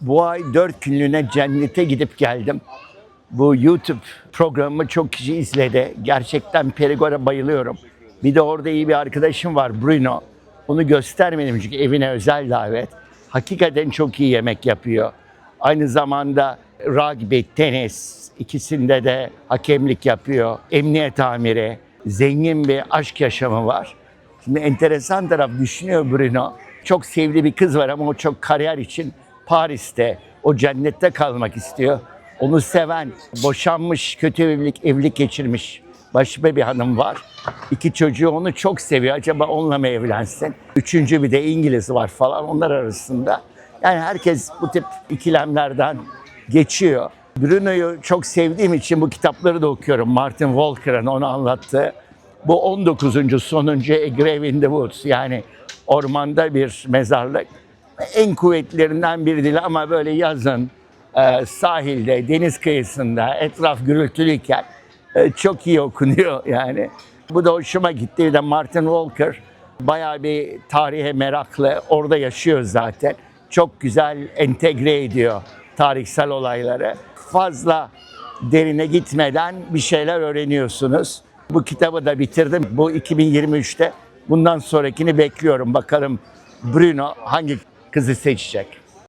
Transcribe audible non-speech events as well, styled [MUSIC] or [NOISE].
Bu ay dört günlüğüne cennete gidip geldim. Bu YouTube programımı çok kişi izledi. Gerçekten Perigor'a bayılıyorum. Bir de orada iyi bir arkadaşım var Bruno. Onu göstermedim çünkü evine özel davet. Hakikaten çok iyi yemek yapıyor. Aynı zamanda rugby, tenis ikisinde de hakemlik yapıyor. Emniyet amiri, zengin bir aşk yaşamı var. Şimdi enteresan taraf düşünüyor Bruno. Çok sevdiği bir kız var ama o çok kariyer için Paris'te, o cennette kalmak istiyor. Onu seven, boşanmış, kötü evlilik, evlilik geçirmiş başka bir hanım var. İki çocuğu onu çok seviyor. Acaba onunla mı evlensin? Üçüncü bir de İngiliz var falan onlar arasında. Yani herkes bu tip ikilemlerden geçiyor. Bruno'yu çok sevdiğim için bu kitapları da okuyorum. Martin Walker'ın onu anlattığı. Bu 19. sonuncu A Grave in the Woods yani ormanda bir mezarlık. En kuvvetlilerinden biri değil ama böyle yazın e, sahilde, deniz kıyısında, etraf gürültülüyken e, çok iyi okunuyor [LAUGHS] yani. Bu da hoşuma gitti. Bir de Martin Walker bayağı bir tarihe meraklı. Orada yaşıyor zaten. Çok güzel entegre ediyor tarihsel olayları. Fazla derine gitmeden bir şeyler öğreniyorsunuz. Bu kitabı da bitirdim. Bu 2023'te. Bundan sonrakini bekliyorum. Bakalım Bruno hangi kızı seçecek.